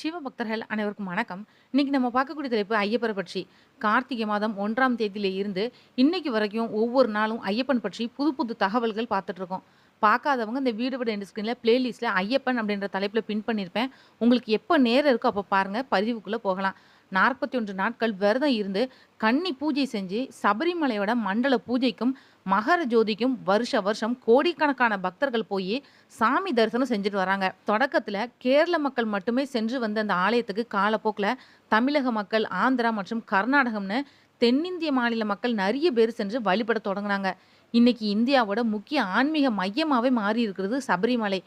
சிவபக்தர்கள் அனைவருக்கும் வணக்கம். இன்னைக்கு நம்ம பார்க்கக்கூடிய தலைப்பு ஐயப்பரை பற்றி. கார்த்திகை மாதம் ஒன்றாம் தேதியில இருந்து இன்னைக்கு வரைக்கும் ஒவ்வொரு நாளும் ஐயப்பன் பற்றி புது புது தகவல்கள் பார்த்துட்டு இருக்கோம். பார்க்காதவங்க இந்த வீடு விட எண்ட் ஸ்க்ரீனில் பிளேலிஸ்ட்டில் ஐயப்பன் அப்படின்ற தலைப்பில் பின் பண்ணியிருப்பேன் உங்களுக்கு எப்போ நேரம் இருக்கோ அப்போ பாருங்கள் பதிவுக்குள்ளே போகலாம். நாற்பத்தி ஒன்று நாட்கள் விரதம் இருந்து கன்னி பூஜை செஞ்சு சபரிமலையோட மண்டல பூஜைக்கும் மகர ஜோதிக்கும் வருஷ வருஷம் கோடிக்கணக்கான பக்தர்கள் போய் சாமி தரிசனம் செஞ்சுட்டு வராங்க. தொடக்கத்தில் கேரள மக்கள் மட்டுமே சென்று வந்த அந்த ஆலயத்துக்கு காலப்போக்கில் தமிழக மக்கள் ஆந்திரா மற்றும் கர்நாடகம்னு தென்னிந்திய மாநில மக்கள் நிறைய பேர் சென்று வழிபட தொடங்குனாங்க. இன்னைக்கு இந்தியாவோட முக்கிய ஆன்மீக மையமாகவே மாறி இருக்கிறது சபரிமலை.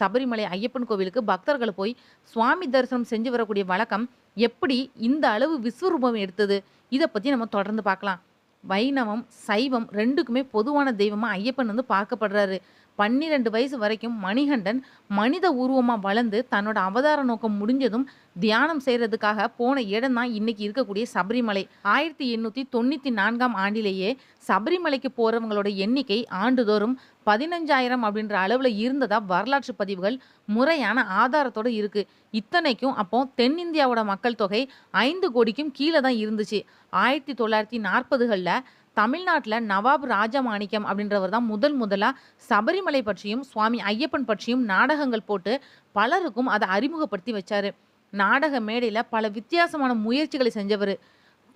சபரிமலை ஐயப்பன் கோவிலுக்கு பக்தர்கள் போய் சுவாமி தரிசனம் செஞ்சு வரக்கூடிய வழக்கம் எப்படி இந்த அளவு விஸ்வரூபம் எடுத்தது? இதை பற்றி நம்ம தொடர்ந்து பார்க்கலாம். வைணவம் சைவம் ரெண்டுக்குமே பொதுவான தெய்வமாக ஐயப்பன் வந்து பார்க்கப்படுறாரு. பன்னிரெண்டு வயசு வரைக்கும் மணிகண்டன் மனித உருவமாக வளர்ந்து தன்னோட அவதார நோக்கம் முடிஞ்சதும் தியானம் செய்கிறதுக்காக போன இடம் தான் இன்னைக்கு இருக்கக்கூடிய சபரிமலை. ஆயிரத்தி எண்ணூற்றி தொண்ணூற்றி நான்காம் ஆண்டிலேயே சபரிமலைக்கு போகிறவங்களோட எண்ணிக்கை ஆண்டுதோறும் பதினஞ்சாயிரம் அப்படின்ற அளவில் இருந்ததா வரலாற்று பதிவுகள் முறையான ஆதாரத்தோடு இருக்குது இத்தனைக்கும் அப்போ தென்னிந்தியாவோட மக்கள் தொகை ஐந்து கோடிக்கும் கீழே தான் இருந்துச்சு. ஆயிரத்தி தொள்ளாயிரத்தி நாற்பதுகளில் தமிழ்நாட்டில் நவாப் ராஜமாணிக்கம் அப்படின்றவர் தான் முதல் முதலாக சபரிமலை பற்றியும் சுவாமி ஐயப்பன் பற்றியும் நாடகங்கள் போட்டு பலருக்கும் அதை அறிமுகப்படுத்தி வச்சார். நாடக மேடையில் பல வித்தியாசமான முயற்சிகளை செஞ்சவர்.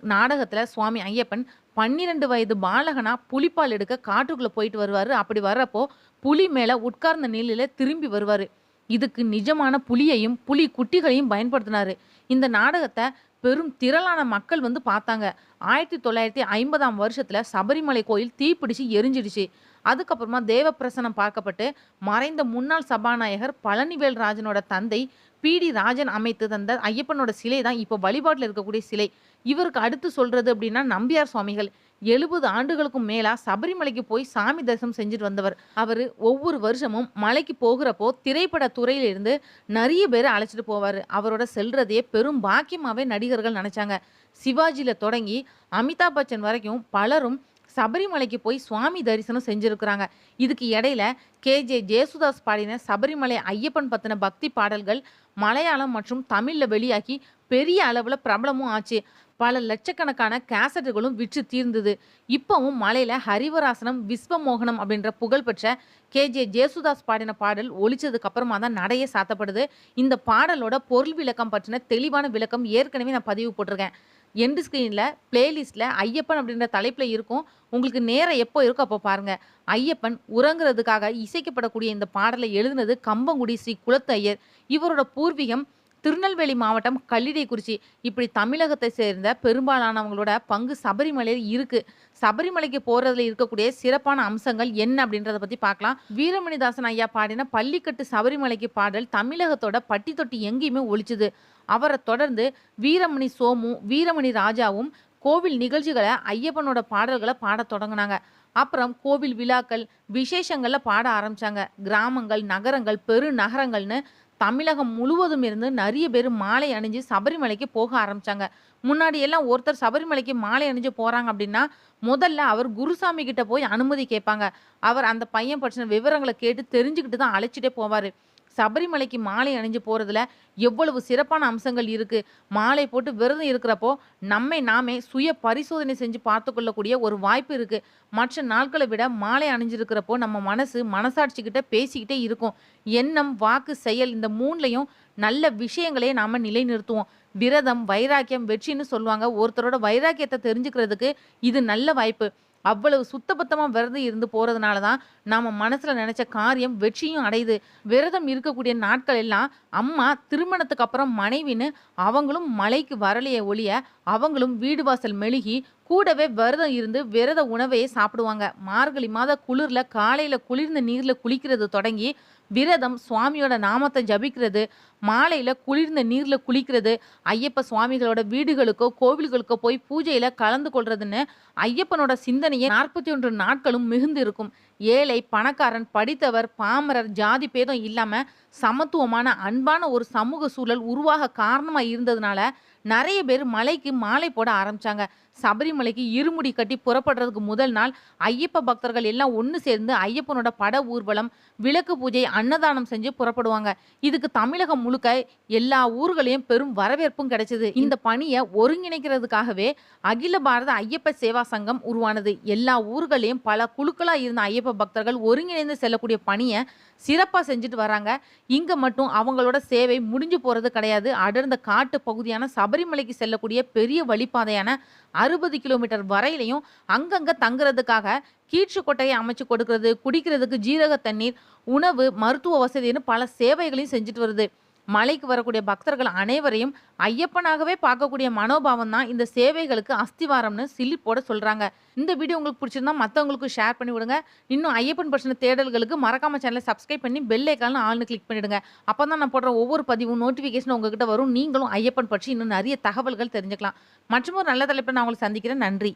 நாடகத்தில் சுவாமி ஐயப்பன் பன்னிரெண்டு வயது பாலகனா புலிப்பால் எடுக்க காட்டுக்குள்ளே போயிட்டு வருவார். அப்படி வர்றப்போ புலி மேலே உட்கார்ந்த நிலையில் திரும்பி வருவார். இதுக்கு நிஜமான புலியையும் புலி குட்டிகளையும் பயன்படுத்தினார். இந்த நாடகத்தை பெரும் திரளான மக்கள் வந்து பார்த்தாங்க. ஆயிரத்தி தொள்ளாயிரத்தி ஐம்பதாம் வருஷத்துல சபரிமலை கோயில் தீப்பிடிச்சு எரிஞ்சிடுச்சு. அதுக்கப்புறமா தேவப்பிரசனம் பார்க்கப்பட்டு மறைந்த முன்னாள் சபாநாயகர் பழனிவேல் ராஜனோட தந்தை பிடி ராஜன் அமைத்து தந்த ஐயப்பனோட சிலை தான் இப்போ வழிபாட்டில் இருக்கக்கூடிய சிலை. இவருக்கு அடுத்து சொல்றது அப்படின்னா நம்பியார் சுவாமிகள் எழுபது ஆண்டுகளுக்கும் மேலா சபரிமலைக்கு போய் சாமி தரிசனம் செஞ்சுட்டு வந்தவர். அவர் ஒவ்வொரு வருஷமும் மலைக்கு போகிறப்போ திரைப்பட துறையிலிருந்து நிறைய பேர் அழைச்சிட்டு போவார். அவரோட செல்றதையே பெரும் பாக்கியமாகவே நடிகர்கள் நினைச்சாங்க. சிவாஜியில் தொடங்கி அமிதாப் பச்சன் வரைக்கும் பலரும் சபரிமலைக்கு போய் சுவாமி தரிசனம் செஞ்சுருக்கிறாங்க. இதுக்கு இடையில கேஜே ஜேசுதாஸ் பாடின சபரிமலை ஐயப்பன் பத்தின பக்தி பாடல்கள் மலையாளம் மற்றும் தமிழில் வெளியாகி பெரிய அளவில் பிரபலமும் ஆச்சு. பல லட்சக்கணக்கான கேசட்டுகளும் விற்று தீர்ந்தது. இப்பவும் மலையில ஹரிவராசனம் விஸ்வமோகனம் அப்படின்ற புகழ்பெற்ற கேஜே ஜேசுதாஸ் பாடின பாடல் ஒழிச்சதுக்கு அப்புறமா தான் நடையே சாத்தப்படுது. இந்த பாடலோட பொருள் விளக்கம் பற்றின தெளிவான விளக்கம் ஏற்கனவே நான் பதிவு போட்டிருக்கேன். எண்டு ஸ்க்ரீனில் பிளேலிஸ்ட்டில் ஐயப்பன் அப்படின்ற தலைப்பில் இருக்கும். உங்களுக்கு நேரம் எப்போ இருக்கோ அப்போ பாருங்கள் ஐயப்பன் உறங்குறதுக்காக இசைக்கப்படக்கூடிய இந்த பாடலை எழுதினது கம்பங்குடி ஸ்ரீ குலத்து ஐயர். இவரோட பூர்வீகம் திருநெல்வேலி மாவட்டம் கல்லிடைக்குறிச்சி இப்படி தமிழகத்தை சேர்ந்த பெரும்பாலானவங்களோட பங்கு சபரிமலையில் இருக்கு. சபரிமலைக்கு போறதுல இருக்கக்கூடிய சிறப்பான அம்சங்கள் என்ன அப்படின்றத பத்தி பார்க்கலாம். வீரமணிதாசன் ஐயா பாடின பள்ளிக்கட்டு சபரிமலைக்கு பாடல் தமிழகத்தோட பட்டி தொட்டி எங்கேயுமே ஒழிச்சுது. அவரை தொடர்ந்து வீரமணி சோமு வீரமணி ராஜாவும் கோவில் நிகழ்ச்சிகளை ஐயப்பனோட பாடல்களை பாடத் தொடங்கினாங்க. அப்புறம் கோவில் விழாக்கள் விசேஷங்களில் பாட ஆரம்பிச்சாங்க. கிராமங்கள் நகரங்கள் பெரு நகரங்கள்னு தமிழகம் முழுவதும் இருந்து நிறைய பேர் மாலை அணிஞ்சு சபரிமலைக்கு போக ஆரம்பிச்சாங்க. முன்னாடி எல்லாம் ஒருத்தர் சபரிமலைக்கு மாலை அணிஞ்சு போறாங்க அப்படின்னா முதல்ல அவர் குருசாமி கிட்ட போய் அனுமதி கேட்பாங்க. அவர் அந்த பையன் பற்றின விவரங்களை கேட்டு தெரிஞ்சுக்கிட்டு தான் அழைச்சிட்டே போவாரு. சபரிமலைக்கு மாலை அணிஞ்சு போறதுல எவ்வளவு சிறப்பான அம்சங்கள் இருக்கு. மாலை போட்டு விரதம் இருக்கிறப்போ நம்மை நாமே சுய பரிசோதனை செஞ்சு பார்த்து கொள்ளக்கூடிய ஒரு வாய்ப்பு இருக்கு. மற்ற நாட்களை விட மாலை அணிஞ்சிருக்கிறப்போ நம்ம மனசு மனசாட்சிக்கிட்ட பேசிக்கிட்டே இருக்கும். எண்ணம் வாக்கு செயல் இந்த மூணுலையும் நல்ல விஷயங்களே நாம நிலைநிறுத்துவோம். விரதம் வைராக்கியம் வெற்றின்னு சொல்லுவாங்க. ஒருத்தரோட வைராக்கியத்தை தெரிஞ்சுக்கிறதுக்கு இது நல்ல வாய்ப்பு. அவ்வளவு சுத்தபத்தமாக விரதம் இருந்து போகிறதுனால தான் நாம் மனசில் நினச்ச காரியம் வெற்றியும் அடையுது. விரதம் இருக்கக்கூடிய நாட்கள் எல்லாம் அம்மா திருமணத்துக்கு அப்புறம் மனைவின்னு அவங்களும் மலைக்கு வரலையே ஒழிய அவங்களும் வீடு வாசல் மெழுகி கூடவே விரதம் இருந்து விரத உணவையே சாப்பிடுவாங்க. மார்கழி மாத குளிர்ல காலையில குளிர்ந்த நீர்ல குளிக்கிறது தொடங்கி விரதம் சுவாமியோட நாமத்தை ஜபிக்கிறது. மாலையில குளிர்ந்த நீர்ல குளிக்கிறது. ஐயப்ப சுவாமிகளோட வீடுகளுக்கோ கோவில்களுக்கோ போய் பூஜையில கலந்து கொள்றதுன்னு ஐயப்பனோட சிந்தனையே நாற்பத்தி ஒன்று நாட்களும் மிகுந்து இருக்கும். ஏழை பணக்காரன் படித்தவர் பாமரர் ஜாதி பேதம் இல்லாமல் சமத்துவமான அன்பான ஒரு சமூக சூழல் உருவாக காரணமாக இருந்ததுனால நிறைய பேர் மலைக்கு மாலை போட ஆரம்பிச்சாங்க. சபரிமலைக்கு இருமுடி கட்டி புறப்படுறதுக்கு முதல் நாள் ஐயப்ப பக்தர்கள் எல்லாம் ஒன்று சேர்ந்து ஐயப்பனோட பட ஊர்வலம் விளக்கு பூஜை அன்னதானம் செஞ்சு புறப்படுவாங்க. இதுக்கு தமிழகம் முழுக்க எல்லா ஊர்களையும் பெரும் வரவேற்பும் கிடைச்சது. இந்த பணியை ஒருங்கிணைக்கிறதுக்காகவே அகில பாரத ஐயப்ப சேவா சங்கம் உருவானது. எல்லா ஊர்களையும் பல குழுக்களாக இருந்த ஐயப்ப பக்தர்கள் ஒருங்கிணைந்து செல்லக்கூடிய பணியை சிறப்பாக செஞ்சுட்டு வராங்க. இங்க மட்டும் அவங்களோட சேவை முடிஞ்சு போறது கிடையாது. அடர்ந்த காட்டு பகுதியான சபரிமலைக்கு செல்லக்கூடிய பெரிய வழிப்பாதையான அறுபது கிலோமீட்டர் வரையிலையும் அங்கங்கே தங்குறதுக்காக கீற்று கொட்டையை அமைச்சு கொடுக்கறது குடிக்கிறதுக்கு ஜீரக தண்ணீர் உணவு மருத்துவ வசதின்னு பல சேவைகளையும் செஞ்சுட்டு வருது. மலைக்கு வரக்கூடிய பக்தர்கள் அனைவரையும் ஐயப்பனாகவே பார்க்கக்கூடிய மனோபாவம் தான் இந்த சேவைகளுக்கு அஸ்திவாரம்னு சிலிப்போட சொல்கிறாங்க இந்த வீடியோ உங்களுக்கு பிடிச்சிருந்தா மற்றவங்களுக்கு ஷேர் பண்ணி விடுங்க. இன்னும் ஐயப்பன் பிரச்சனை தேடல்களுக்கு மறக்காம சேனலை சப்ஸ்கிரைப் பண்ணி பெல் ஐக்கான ஆள்னு கிளிக் பண்ணிடுங்க. அப்போ தான் நான் போடுற ஒவ்வொரு பதிவும் நோட்டிஃபிகேஷன் உங்ககிட்ட வரும். நீங்களும் ஐயப்பன் பற்றி இன்னும் நிறைய தகவல்கள் தெரிஞ்சுக்கலாம். மற்றும் ஒரு நல்ல தலைப்பில் நான் உங்களை சந்திக்கிறேன். நன்றி.